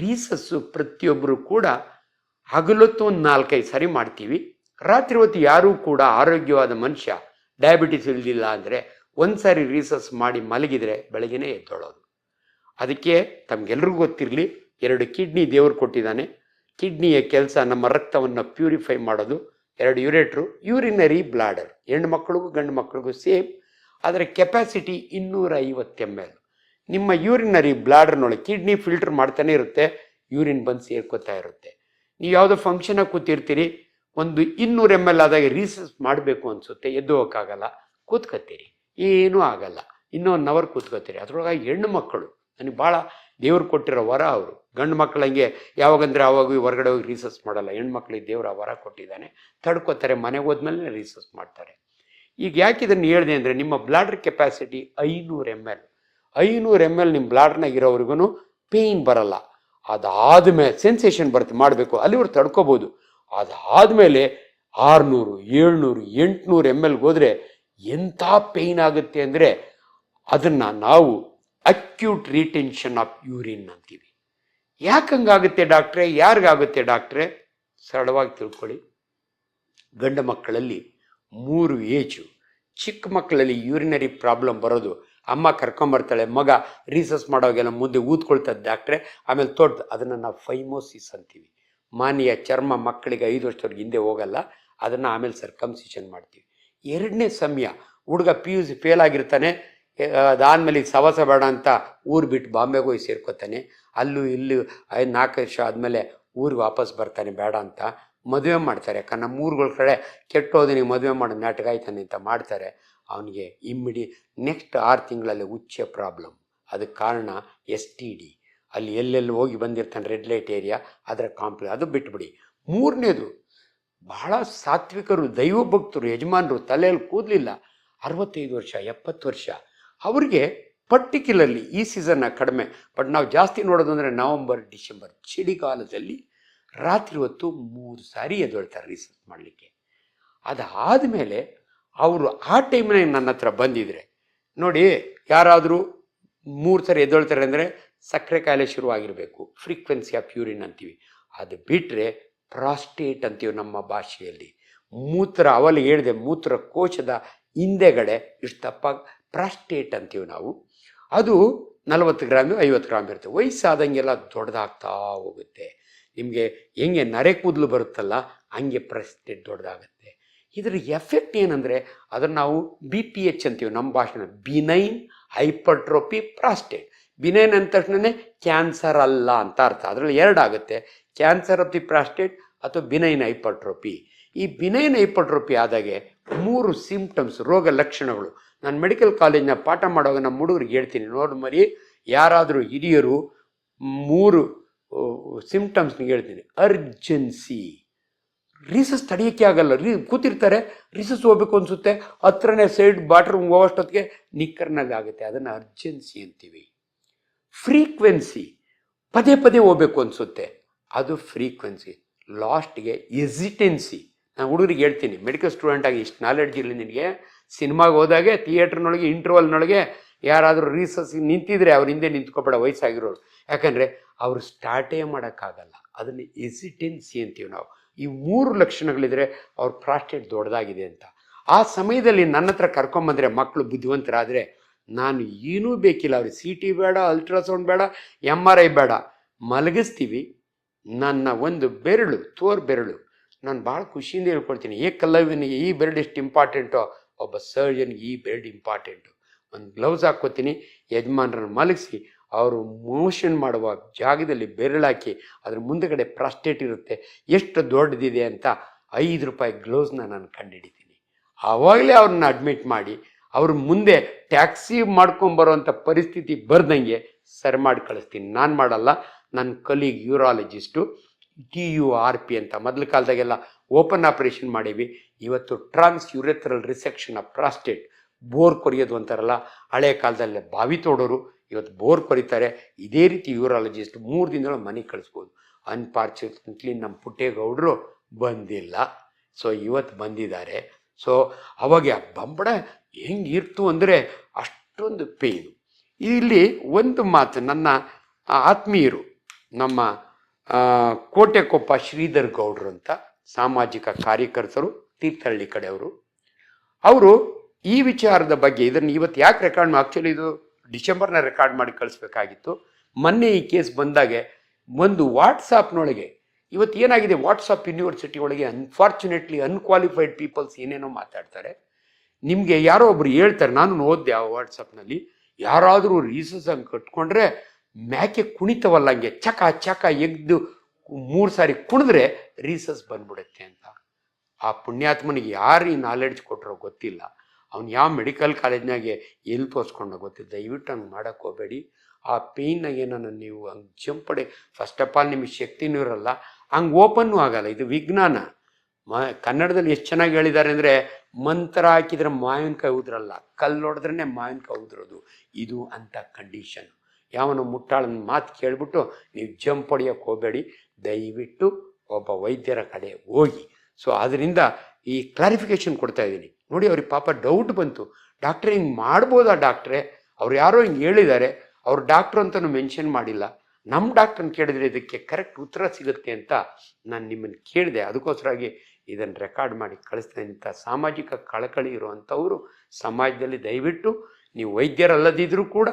ರೀಸಸ್ಸು ಪ್ರತಿಯೊಬ್ಬರು ಕೂಡ ಹಗಲೊತ್ತು ಒಂದು ನಾಲ್ಕೈದು ಸರಿ ಮಾಡ್ತೀವಿ. ರಾತ್ರಿ ಹೊತ್ತು ಯಾರೂ ಕೂಡ ಆರೋಗ್ಯವಾದ ಮನುಷ್ಯ ಡಯಾಬಿಟಿಸ್ ಇಲ್ದಿಲ್ಲ ಅಂದರೆ ಒಂದು ಸಾರಿ ರೀಸಸ್ ಮಾಡಿ ಮಲಗಿದರೆ ಬೆಳಗ್ಗೆನೇ ಎದ್ದೊಳೋದು. ಅದಕ್ಕೆ ತಮಗೆಲ್ರಿಗೂ ಗೊತ್ತಿರಲಿ, ಎರಡು ಕಿಡ್ನಿ ದೇವರು ಕೊಟ್ಟಿದ್ದಾನೆ. ಕಿಡ್ನಿಯ ಕೆಲಸ ನಮ್ಮ ರಕ್ತವನ್ನು ಪ್ಯೂರಿಫೈ ಮಾಡೋದು. ಎರಡು ಯುರೇಟ್ರು, ಯೂರಿನರಿ ಬ್ಲಾಡರ್. ಹೆಣ್ಣು ಮಕ್ಕಳಿಗೂ ಗಂಡು ಮಕ್ಕಳಿಗೂ ಸೇಮ್ ಅದರ ಕೆಪಾಸಿಟಿ ಇನ್ನೂರ ಐವತ್ತು ಎಂ ಎಲ್ ನಿಮ್ಮ ಯೂರಿನರಿ ಬ್ಲಾಡರ್ನೊಳಗೆ ಕಿಡ್ನಿ ಫಿಲ್ಟರ್ ಮಾಡ್ತಾನೆ ಇರುತ್ತೆ, ಯೂರಿನ್ ಬಂದು ಸೇರ್ಕೋತಾ ಇರುತ್ತೆ. ನೀವು ಯಾವುದೋ ಫಂಕ್ಷನ್ ಕೂತಿರ್ತೀರಿ, ಒಂದು ಇನ್ನೂರು ಎಂ ಎಲ್ ಆದಾಗ ರೀಸಸ್ ಮಾಡಬೇಕು ಅನಿಸುತ್ತೆ ಎದ್ದು ಹೋಗೋಕ್ಕಾಗಲ್ಲ ಕೂತ್ಕೋತೀರಿ ಏನೂ ಆಗಲ್ಲ, ಇನ್ನೊಂದು ಅವರ್ ಕೂತ್ಕೋತೀರಿ ಅದ್ರೊಳಗೆ ಹೆಣ್ಣು ಮಕ್ಕಳು, ನನಗೆ ಭಾಳ ದೇವ್ರು ಕೊಟ್ಟಿರೋ ವರ ಅವರು. ಗಂಡು ಮಕ್ಕಳಂಗೆ ಯಾವಾಗಂದ್ರೆ ಆವಾಗ ಹೊರಗಡೆ ಹೋಗಿ ರೀಸಸ್ ಮಾಡಲ್ಲ. ಹೆಣ್ಮಕ್ಳಿಗೆ ದೇವ್ರು ವರ ಕೊಟ್ಟಿದ್ದಾನೆ. ತಡ್ಕೋತಾರೆ, ಮನೆಗೆ ಹೋದ್ಮೇಲೆ ರೀಸಸ್ ಮಾಡ್ತಾರೆ. ಈಗ ಯಾಕೆ ಇದನ್ನು ಹೇಳಿದೆ ಅಂದರೆ, ನಿಮ್ಮ ಬ್ಲಾಡರ್ ಕೆಪಾಸಿಟಿ ಐನೂರು ಎಂ ಎಲ್ ಐನೂರು ಎಂ ಎಲ್ ನಿಮ್ಮ ಬ್ಲಾಡ್ನಾಗ ಇರೋವ್ರಿಗೂ ಪೇಯ್ನ್ ಬರಲ್ಲ. ಅದಾದಮೇಲೆ ಸೆನ್ಸೇಷನ್ ಬರುತ್ತೆ ಮಾಡಬೇಕು. ಅಲ್ಲಿವ್ರು ತಡ್ಕೋಬೋದು. ಅದಾದಮೇಲೆ ಆರುನೂರು, ಏಳ್ನೂರು, ಎಂಟುನೂರು ಎಂ ಎಲ್ಗೆ ಹೋದರೆ ಎಂಥ ಪೇಯ್ನ್ ಆಗುತ್ತೆ ಅಂದರೆ ಅದನ್ನು ನಾವು ಅಕ್ಯೂಟ್ ರಿಟೆನ್ಷನ್ ಆಫ್ ಯೂರಿನ್ ಅಂತೀವಿ. ಯಾಕೆ ಹಂಗಾಗುತ್ತೆ ಡಾಕ್ಟ್ರೆ? ಯಾರಿಗಾಗುತ್ತೆ ಡಾಕ್ಟ್ರೆ? ಸರಳವಾಗಿ ತಿಳ್ಕೊಳ್ಳಿ. ಗಂಡು ಮಕ್ಕಳಲ್ಲಿ ಮೂರು ಏಜು ಚಿಕ್ಕ ಮಕ್ಕಳಲ್ಲಿ ಯೂರಿನರಿ ಪ್ರಾಬ್ಲಮ್ ಬರೋದು ಅಮ್ಮ ಕರ್ಕೊಂಬರ್ತಾಳೆ ಮಗ ರೀಸಸ್ ಮಾಡೋಗೆಲ್ಲ ಮುಂದೆ ಊದ್ಕೊಳ್ತದೆ ಡಾಕ್ಟ್ರೆ ಆಮೇಲೆ ತೊಡ್ದು ಅದನ್ನು ನಾವು ಫೈಮೋಸಿಸ್ ಅಂತೀವಿ. ಮಾನಿಯ ಚರ್ಮ ಮಕ್ಕಳಿಗೆ ಐದು ವರ್ಷದವ್ರಿಗೆ ಹಿಂದೆ ಹೋಗಲ್ಲ, ಅದನ್ನು ಆಮೇಲೆ ಸರ್ಕಮ್ಸಿಷನ್ ಮಾಡ್ತೀವಿ. ಎರಡನೇ ಸಮಯ, ಹುಡುಗ ಪಿ ಯು ಸಿ ಫೇಲ್ ಆಗಿರ್ತಾನೆ ಅದಾದ್ಮೇಲೆ ಸವಸ ಬೇಡ ಅಂತ ಊರು ಬಿಟ್ಟು ಬಾಂಬೆಗೆ ಹೋಗಿ ಸೇರ್ಕೋತಾನೆ, ಅಲ್ಲೂ ಇಲ್ಲೂ ಐದು ನಾಲ್ಕು ವರ್ಷ ಆದಮೇಲೆ ಊರಿಗೆ ವಾಪಸ್ ಬರ್ತಾನೆ, ಬೇಡ ಅಂತ ಮದುವೆ ಮಾಡ್ತಾರೆ. ಯಾಕಂದ್ರೆ ನಮ್ಮ ಊರುಗಳ ಕಡೆ ಕೆಟ್ಟೋದನಿಗೆ ಮದುವೆ ಮಾಡೋ ನಾಟಕ ಆಯ್ತಾನೆ ಅಂತ ಮಾಡ್ತಾರೆ. ಅವನಿಗೆ ಇಮ್ಮಿಡಿ ನೆಕ್ಸ್ಟ್ ಆರು ತಿಂಗಳಲ್ಲಿ ಉಚ್ಚೆ ಪ್ರಾಬ್ಲಮ್ ಅದಕ್ಕೆ ಕಾರಣ ಎಸ್ ಟಿ ಡಿ ಅಲ್ಲಿ ಎಲ್ಲೆಲ್ಲಿ ಹೋಗಿ ಬಂದಿರ್ತಾನೆ ರೆಡ್ ಲೈಟ್ ಏರಿಯಾ ಅದರ ಕಾಂಪ್ಲಿ ಅದು ಬಿಟ್ಬಿಡಿ. ಮೂರನೇದು, ಬಹಳ ಸಾತ್ವಿಕರು ದೈವ ಭಕ್ತರು ಯಜಮಾನರು ತಲೆಯಲ್ಲಿ ಕೂದಲಿಲ್ಲ. ಅರವತ್ತೈದು ವರ್ಷ, ಎಪ್ಪತ್ತು ವರ್ಷ. ಅವ್ರಿಗೆ ಪರ್ಟಿಕ್ಯುಲರ್ಲಿ ಈ ಸೀಸನ್ನ ಕಡಿಮೆ. ಬಟ್ ನಾವು ಜಾಸ್ತಿ ನೋಡೋದು ಅಂದರೆ ನವಂಬರ್, ಡಿಸೆಂಬರ್ ಚಳಿಗಾಲದಲ್ಲಿ ರಾತ್ರಿ ಹೊತ್ತು ಮೂರು ಸಾರಿ ಎದ್ದೊಳ್ತಾರೆ ರಿಸರ್ಚ್ ಮಾಡಲಿಕ್ಕೆ. ಅದಾದಮೇಲೆ ಅವರು ಆ ಟೈಮ್ನಾಗ ನನ್ನ ಹತ್ರ ಬಂದಿದ್ರೆ, ನೋಡಿ ಯಾರಾದರೂ ಮೂರು ಥರ ಎದ್ದೇಳ್ತಾರೆ ಅಂದರೆ ಸಕ್ಕರೆ ಕಾಯಿಲೆ ಶುರುವಾಗಿರಬೇಕು ಫ್ರೀಕ್ವೆನ್ಸಿ ಆಫ್ ಯೂರಿನ್ ಅಂತೀವಿ. ಅದು ಬಿಟ್ಟರೆ ಪ್ರಾಸ್ಟೇಟ್ ಅಂತೀವಿ ನಮ್ಮ ಭಾಷೆಯಲ್ಲಿ. ಮೂತ್ರ ಅವಲ್ಲಿ ಹೇಳಿದೆ ಮೂತ್ರ ಕೋಶದ ಹಿಂದೆಗಡೆ ಇಷ್ಟು ತಪ್ಪ ಪ್ರಾಸ್ಟೇಟ್ ಅಂತೀವಿ ನಾವು. ಅದು ನಲವತ್ತು ಗ್ರಾಮ್, ಐವತ್ತು ಗ್ರಾಮ್ ಇರುತ್ತೆ. ವಯಸ್ಸಾದಂಗೆಲ್ಲ ದೊಡ್ಡದಾಗ್ತಾ ಹೋಗುತ್ತೆ. ನಿಮಗೆ ಹೆಂಗೆ ನರೆ ಕೂದಲು ಬರುತ್ತಲ್ಲ, ಹಂಗೆ ಪ್ರಾಸ್ಟೇಟ್ ದೊಡ್ಡದಾಗುತ್ತೆ. ಇದರ ಎಫೆಕ್ಟ್ ಏನಂದರೆ ಅದನ್ನು ನಾವು ಬಿ ಪಿ ಎಚ್ ಅಂತೀವಿ ನಮ್ಮ ಭಾಷೆನ. ಬಿನೈನ್ ಹೈಪರ್ಟ್ರೋಪಿ ಪ್ರಾಸ್ಟೇಟ್ ಬಿನೈನ್ ಅಂದ ತಕ್ಷಣವೇ ಕ್ಯಾನ್ಸರ್ ಅಲ್ಲ ಅಂತ ಅರ್ಥ. ಅದರಲ್ಲಿ ಎರಡಾಗುತ್ತೆ ಕ್ಯಾನ್ಸರ್ ಆಫ್ ದಿ ಪ್ರಾಸ್ಟೇಟ್ ಅಥವಾ ಬಿನೈನ್ ಹೈಪರ್ಟ್ರೋಪಿ ಈ ಬಿನೈನ್ ಹೈಪರ್ಟ್ರೋಪಿ ಆದಾಗೆ ಮೂರು ಸಿಂಪ್ಟಮ್ಸ್ ರೋಗ ಲಕ್ಷಣಗಳು. ನಾನು ಮೆಡಿಕಲ್ ಕಾಲೇಜ್ನ ಪಾಠ ಮಾಡುವಾಗ ನಮ್ಮ ಹುಡುಗರಿಗೆ ಹೇಳ್ತೀನಿ. ನೋಡಿ ಮರಿ, ಯಾರಾದರೂ ಹಿರಿಯರು ಮೂರು ಸಿಂಪ್ಟಮ್ಸ್ನಿಗೆ ಹೇಳ್ತೀನಿ. ಅರ್ಜೆನ್ಸಿ ರೀಸಸ್ ತಡೆಯೋಕ್ಕೆ ಆಗಲ್ಲ. ರೀ, ಕೂತಿರ್ತಾರೆ, ರೀಸಸ್ ಹೋಗ್ಬೇಕು ಅನಿಸುತ್ತೆ. ಹತ್ರನೇ ಸೈಡ್ ಬಾಟ್ರೂಮ್ ಹೋಗೋಷ್ಟೊತ್ತಿಗೆ ನಿಕ್ಕರ್ನಲ್ಲಿ ಆಗುತ್ತೆ. ಅದನ್ನು ಅರ್ಜೆನ್ಸಿ ಅಂತೀವಿ. ಫ್ರೀಕ್ವೆನ್ಸಿ ಪದೇ ಪದೇ ಹೋಗ್ಬೇಕು ಅನಿಸುತ್ತೆ. ಅದು ಫ್ರೀಕ್ವೆನ್ಸಿ ಲಾಸ್ಟ್ಗೆ ಎಸಿಟೆನ್ಸಿ ನಾನು ಹುಡುಗರಿಗೆ ಹೇಳ್ತೀನಿ ಮೆಡಿಕಲ್ ಸ್ಟೂಡೆಂಟ್ ಆಗಿ ಇಷ್ಟು ನಾಲೆಡ್ಜ್ ಇರಲಿ ನಿನಗೆ. ಸಿನಿಮಾಗೆ ಹೋದಾಗೆ ಥಿಯೇಟ್ರ್ನೊಳಗೆ ಇಂಟರ್ವಲ್ನೊಳಗೆ ಯಾರಾದರೂ ರೀಸಸ್ ನಿಂತಿದ್ರೆ ಅವ್ರ ಹಿಂದೆ ನಿಂತ್ಕೊಬೇಡ ವಯಸ್ಸಾಗಿರೋರು. ಯಾಕಂದರೆ ಅವರು ಸ್ಟಾರ್ಟೇ ಮಾಡೋಕ್ಕಾಗಲ್ಲ. ಅದನ್ನು ಎಸಿಟೆನ್ಸಿ ಅಂತೀವಿ ನಾವು. ಈ ಮೂರು ಲಕ್ಷಣಗಳಿದ್ರೆ ಅವ್ರ ಪ್ರಾಸ್ಟೇಟ್ ದೊಡ್ಡದಾಗಿದೆ ಅಂತ. ಆ ಸಮಯದಲ್ಲಿ ನನ್ನ ಹತ್ರ ಕರ್ಕೊಂಬಂದ್ರೆ ಮಕ್ಕಳು ಬುದ್ಧಿವಂತರಾದರೆ, ನಾನು ಏನೂ ಬೇಕಿಲ್ಲ, ಅವ್ರಿಗೆ ಸಿ ಟಿ ಬೇಡ ಅಲ್ಟ್ರಾಸೌಂಡ್ ಬೇಡ ಎಂ ಆರ್ ಐ ಬೇಡ. ಮಲಗಿಸ್ತೀವಿ. ನನ್ನ ಒಂದು ಬೆರಳು, ತೋರ್ ಬೆರಳು. ನಾನು ಭಾಳ ಖುಷಿಯಿಂದ ಹೇಳ್ಕೊಳ್ತೀನಿ ಏಕಲವ್ಯನಿಗೆ ಈ ಬೆರಳು ಎಷ್ಟು ಇಂಪಾರ್ಟೆಂಟೋ ಒಬ್ಬ ಸರ್ಜನ್ಗೆ ಈ ಬೆರಳು ಇಂಪಾರ್ಟೆಂಟು ಒಂದು ಗ್ಲೌಸ್ ಹಾಕ್ಕೋತೀನಿ. ಯಜಮಾನ್ರನ್ನ ಮಲಗಿಸಿ ಅವರು ಮೋಷನ್ ಮಾಡುವ ಜಾಗದಲ್ಲಿ ಬೆರಳಾಕಿ ಅದ್ರ ಮುಂದಗಡೆ ಪ್ರಾಸ್ಟೇಟ್ ಇರುತ್ತೆ. ಎಷ್ಟು ದೊಡ್ಡದಿದೆ ಅಂತ ಐದು ರೂಪಾಯಿ ಗ್ಲೌಸ್ನ ನಾನು ಕಂಡುಹಿಡಿತೀನಿ ಆವಾಗಲೇ ಅವ್ರನ್ನ ಅಡ್ಮಿಟ್ ಮಾಡಿ, ಅವ್ರ ಮುಂದೆ ಟ್ಯಾಕ್ಸಿ ಮಾಡ್ಕೊಂಬರೋಂಥ ಪರಿಸ್ಥಿತಿ ಬರ್ದಂಗೆ ಸರಿ ಮಾಡಿ ಕಳಿಸ್ತೀನಿ. ನಾನು ಮಾಡಲ್ಲ ನನ್ನ colleague urologist, T U R P ಅಂತ ಮೊದಲ ಕಾಲದಾಗೆಲ್ಲ ಓಪನ್ ಆಪರೇಷನ್ ಮಾಡೀವಿ. ಇವತ್ತು trans urethral resection of prostate bore ಕೊರಿಯೋದು ಅಂತಾರಲ್ಲ, ಹಳೆ ಕಾಲದಲ್ಲಿ ಬಾವಿ ತೋಡೋರು ಇವತ್ತು ಬೋರ್ ಕೊರಿತಾರೆ ಇದೇ ರೀತಿ ಯೂರಾಲಜಿಸ್ಟ್ ಮೂರು ದಿನದೊಳಗೆ ಮನೆಗೆ ಕಳಿಸ್ಬೋದು. ಅನ್ಫಾರ್ಚುನೇಟ್ಲಿ ನಮ್ಮ ಪುಟ್ಟೇಗೌಡರು ಬಂದಿಲ್ಲ. ಸೊ ಇವತ್ತು ಬಂದಿದ್ದಾರೆ. ಸೊ ಅವಾಗ ಆ ಬಂಬಡ ಹೆಂಗಿರ್ತು ಅಂದರೆ ಅಷ್ಟೊಂದು ಪೇಯ್ನು ಇಲ್ಲಿ ಒಂದು ಮಾತು ನನ್ನ ಆತ್ಮೀಯರು, ನಮ್ಮ ಕೋಟೆಕೊಪ್ಪ ಶ್ರೀಧರ್ ಗೌಡ್ರು ಅಂತ ಸಾಮಾಜಿಕ ಕಾರ್ಯಕರ್ತರು, ತೀರ್ಥಹಳ್ಳಿ ಕಡೆಯವರು. ಅವರು ಈ ವಿಚಾರದ ಬಗ್ಗೆ ಇದನ್ನು ಇವತ್ತು ಯಾಕೆ ರೆಕಾರ್ಡ್ ಆ್ಯಕ್ಚುಲಿ ಇದು? ಡಿಸೆಂಬರ್ನ ರೆಕಾರ್ಡ್ ಮಾಡಿ ಕಳಿಸ್ಬೇಕಾಗಿತ್ತು. ಮೊನ್ನೆ ಈ ಕೇಸ್ ಬಂದಾಗೆ ಒಂದು ವಾಟ್ಸಾಪ್ನೊಳಗೆ ಇವತ್ತು ಏನಾಗಿದೆ, ವಾಟ್ಸಪ್ ಯೂನಿವರ್ಸಿಟಿ ಒಳಗೆ ಅನ್ಫಾರ್ಚುನೇಟ್ಲಿ ಅನ್ಕ್ವಾಲಿಫೈಡ್ ಪೀಪಲ್ಸ್ ಏನೇನೋ ಮಾತಾಡ್ತಾರೆ. ನಿಮಗೆ ಯಾರೋ ಒಬ್ರು ಹೇಳ್ತಾರೆ, ನಾನು ಓದ್ದೆ ಆ ವಾಟ್ಸಪ್ನಲ್ಲಿ, ಯಾರಾದರೂ ರೀಸಸ್ ಹಂಗೆ ಕಟ್ಕೊಂಡ್ರೆ ಮ್ಯಾಕೆ ಕುಣಿತವಲ್ಲ ಹಂಗೆ ಚಕ ಚಕ ಎಗ್ದು ಮೂರು ಸಾರಿ ಕುಣಿದ್ರೆ ರೀಸಸ್ ಬಂದ್ಬಿಡುತ್ತೆ ಅಂತ. ಆ ಪುಣ್ಯಾತ್ಮನಿಗೆ ಯಾರು ಈ ನಾಲೆಡ್ಜ್ ಕೊಟ್ಟರೋ ಗೊತ್ತಿಲ್ಲ. ಅವ್ನು ಯಾವ ಮೆಡಿಕಲ್ ಕಾಲೇಜ್ನಾಗೆ ಎಲ್ಲಿ ತೋರಿಸ್ಕೊಂಡು ಗೊತ್ತಿದ್ದ ದಯವಿಟ್ಟು ಹಂಗೆ ಮಾಡೋಕ್ಕೆ ಹೋಗಬೇಡಿ. ಆ ಪೇಯ್ನಾಗ ಏನನ್ನು ನೀವು ಹಂಗೆ ಜಂಪಡೆ ಫಸ್ಟ್ ಆಫ್ ಆಲ್ ನಿಮಗೆ ಶಕ್ತಿನೂ ಇರಲ್ಲ. ಹಂಗೆ ಓಪನ್ನೂ ಆಗಲ್ಲ. ಇದು ವಿಜ್ಞಾನ. ಮ, ಕನ್ನಡದಲ್ಲಿ ಎಷ್ಟು ಚೆನ್ನಾಗಿ ಹೇಳಿದ್ದಾರೆ ಅಂದರೆ ಮಂತ್ರ ಹಾಕಿದ್ರೆ ಮಾವಿನಕಾಯಿ ಉದ್ರಲ್ಲ. ಕಲ್ಲು ಹೊಡೆದ್ರೇ ಮಾವಿನಕಾಯಿ ಉದ್ರೋದು. ಇದು ಅಂತ ಕಂಡೀಷನ್ ಯಾವನ ಮುಟ್ಟಾಳನ ಮಾತು ಕೇಳಿಬಿಟ್ಟು ನೀವು ಜಂಪ್ ಹೊಡಿಯೋಕ್ಕೆ ಹೋಗಬೇಡಿ. ದಯವಿಟ್ಟು ಒಬ್ಬ ವೈದ್ಯರ ಕಡೆ ಹೋಗಿ. ಸೊ ಅದರಿಂದ ಈ ಕ್ಲಾರಿಫಿಕೇಶನ್ ಕೊಡ್ತಾ ಇದ್ದೀನಿ. ನೋಡಿ ಅವ್ರಿಗೆ ಪಾಪ ಡೌಟ್ ಬಂತು. ಡಾಕ್ಟ್ರೆ ಹಿಂಗೆ ಮಾಡ್ಬೋದಾ ಡಾಕ್ಟ್ರೆ ಅವ್ರು ಯಾರೋ ಹಿಂಗೆ ಹೇಳಿದ್ದಾರೆ, ಅವ್ರು ಡಾಕ್ಟ್ರು ಅಂತಲೂ ಮೆನ್ಷನ್ ಮಾಡಿಲ್ಲ. ನಮ್ಮ ಡಾಕ್ಟ್ರನ್ನ ಕೇಳಿದ್ರೆ ಇದಕ್ಕೆ ಕರೆಕ್ಟ್ ಉತ್ತರ ಸಿಗುತ್ತೆ ಅಂತ ನಾನು ನಿಮ್ಮನ್ನು ಕೇಳಿದೆ. ಅದಕ್ಕೋಸ್ಕರಾಗಿ ಇದನ್ನು ರೆಕಾರ್ಡ್ ಮಾಡಿ ಕಳಿಸ್ತೇನೆ ಅಂತ ಸಾಮಾಜಿಕ ಕಳಕಳಿ ಇರುವಂಥವರು ಸಮಾಜದಲ್ಲಿ ದಯವಿಟ್ಟು, ನೀವು ವೈದ್ಯರಲ್ಲದಿದ್ದರೂ ಕೂಡ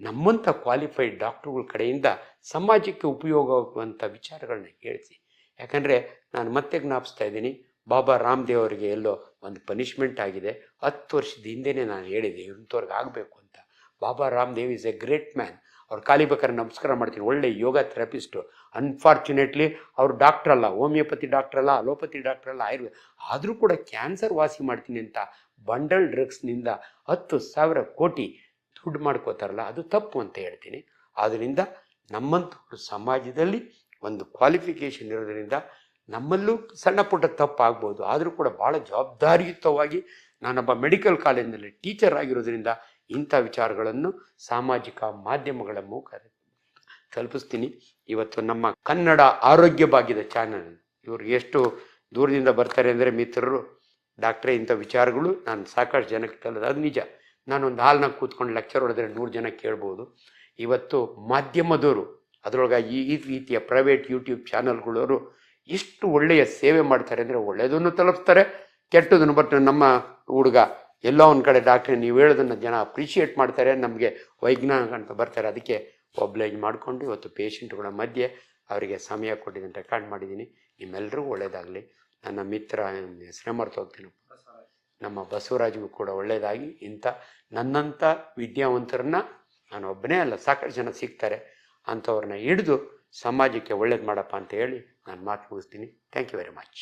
ನಮ್ಮಂಥ ಕ್ವಾಲಿಫೈಡ್ ಡಾಕ್ಟ್ರುಗಳ ಕಡೆಯಿಂದ ಸಮಾಜಕ್ಕೆ ಉಪಯೋಗವಾಗುವಂಥ ವಿಚಾರಗಳನ್ನ ಹೇಳಿಸಿ ಯಾಕಂದರೆ ನಾನು ಮತ್ತೆ ಜ್ಞಾಪಿಸ್ತಾ ಇದ್ದೀನಿ ಬಾಬಾ ರಾಮದೇವ್ ಅವರಿಗೆ ಎಲ್ಲೋ ಒಂದು ಪನಿಷ್ಮೆಂಟ್ ಆಗಿದೆ. ಹತ್ತು ವರ್ಷದ ಹಿಂದೆನೇ ನಾನು ಹೇಳಿದೆ, ಇಂಥವ್ರಿಗೆ ಆಗಬೇಕು ಅಂತ. Baba Ramdev is a great man ಅವ್ರು ಖಾಲಿ ಬೇಕಾದ್ರೆ ನಮಸ್ಕಾರ ಮಾಡ್ತೀನಿ. ಒಳ್ಳೆ ಯೋಗ ಥೆರಪಿಸ್ಟು ಅನ್ಫಾರ್ಚುನೇಟ್ಲಿ ಅವ್ರು ಡಾಕ್ಟರ್ ಅಲ್ಲ ಹೋಮಿಯೋಪತಿ ಡಾಕ್ಟರ್ ಅಲ್ಲ ಅಲೋಪತಿ ಡಾಕ್ಟರ್ ಅಲ್ಲ, ಆಯುರ್ವೇದ. ಆದರೂ ಕೂಡ ಕ್ಯಾನ್ಸರ್ ವಾಸಿ ಮಾಡ್ತೀನಿ ಅಂತ ಬಂಡಲ್ ಡ್ರಗ್ಸ್ನಿಂದ ಹತ್ತು ಸಾವಿರ ಕೋಟಿ ದುಡ್ಡು ಮಾಡ್ಕೋತಾರಲ್ಲ, ಅದು ತಪ್ಪು ಅಂತ ಹೇಳ್ತೀನಿ. ಆದ್ದರಿಂದ ನಮ್ಮಂಥವ್ರು ಸಮಾಜದಲ್ಲಿ ಒಂದು ಕ್ವಾಲಿಫಿಕೇಷನ್ ಇರೋದ್ರಿಂದ ನಮ್ಮಲ್ಲೂ ಸಣ್ಣ ಪುಟ್ಟ ತಪ್ಪಾಗ್ಬೋದು. ಆದರೂ ಕೂಡ ಭಾಳ ಜವಾಬ್ದಾರಿಯುತವಾಗಿ ನಾನೊಬ್ಬ ಮೆಡಿಕಲ್ ಕಾಲೇಜಿನಲ್ಲಿ ಟೀಚರ್ ಆಗಿರೋದ್ರಿಂದ ಇಂಥ ವಿಚಾರಗಳನ್ನು ಸಾಮಾಜಿಕ ಮಾಧ್ಯಮಗಳ ಮೂಲಕ ತಲುಪಿಸ್ತೀನಿ. ಇವತ್ತು ನಮ್ಮ ಕನ್ನಡ ಆರೋಗ್ಯ ಭಾಗ್ಯದ ಚಾನಲ್ ಇವರು ಎಷ್ಟು ದೂರದಿಂದ ಬರ್ತಾರೆ ಅಂದರೆ ಮಿತ್ರರು ಡಾಕ್ಟ್ರೇ ಇಂಥ ವಿಚಾರಗಳು ನಾನು ಸಾಕಷ್ಟು ಜನಕ್ಕೆ ಕಲದ ಅದು ನಿಜ. ನಾನೊಂದು ಹಾಲ್ನ ಕೂತ್ಕೊಂಡು ಲೆಕ್ಚರ್ ಹೊಡೆದ್ರೆ ನೂರು ಜನ ಕೇಳ್ಬೋದು. ಇವತ್ತು ಮಾಧ್ಯಮದವರು ಅದರೊಳಗೆ ಈ ಈ ರೀತಿಯ ಪ್ರೈವೇಟ್ ಯೂಟ್ಯೂಬ್ ಚಾನಲ್ಗಳವರು ಎಷ್ಟು ಒಳ್ಳೆಯ ಸೇವೆ ಮಾಡ್ತಾರೆ ಅಂದರೆ ಒಳ್ಳೆಯದನ್ನು ತಲುಪಿಸ್ತಾರೆ ಕೆಟ್ಟದನ್ನು ಬಟ್ ನಮ್ಮ ಹುಡುಗ ಎಲ್ಲೋ ಒಂದು ಕಡೆ ಡಾಕ್ಟ್ರೆ ನೀವು ಹೇಳೋದನ್ನು ಜನ ಅಪ್ರಿಷಿಯೇಟ್ ಮಾಡ್ತಾರೆ, ನಮಗೆ ವೈಜ್ಞಾನಿಕ ಅಂತ ಬರ್ತಾರೆ. ಅದಕ್ಕೆ ಒಬ್ಲೈಜ್ ಮಾಡಿಕೊಂಡು ಇವತ್ತು ಪೇಷಂಟ್ಗಳ ಮಧ್ಯೆ ಅವರಿಗೆ ಸಮಯ ಕೊಟ್ಟಿದ್ದೀನಿ ರೆಕಾರ್ಡ್ ಮಾಡಿದ್ದೀನಿ. ನಿಮ್ಮೆಲ್ಲರಿಗೂ ಒಳ್ಳೆಯದಾಗಲಿ ನನ್ನ ಮಿತ್ರ ಹೆಸರೇ ಮರ್ತು ಹೋಗ್ತೀನಿ. ನಮ್ಮ ಬಸವರಾಜ್ಗೂ ಕೂಡ ಒಳ್ಳೆಯದಾಗಿ ಇಂಥ ನನ್ನಂಥ ವಿದ್ಯಾವಂತರನ್ನ ನಾನು ಒಬ್ಬನೇ ಅಲ್ಲ, ಸಾಕಷ್ಟು ಜನ ಸಿಗ್ತಾರೆ. ಅಂಥವ್ರನ್ನ ಹಿಡಿದು ಸಮಾಜಕ್ಕೆ ಒಳ್ಳೇದು ಮಾಡಪ್ಪ ಅಂತ ಹೇಳಿ ನಾನು ಮಾತು ಮುಗಿಸ್ತೀನಿ. Thank you very much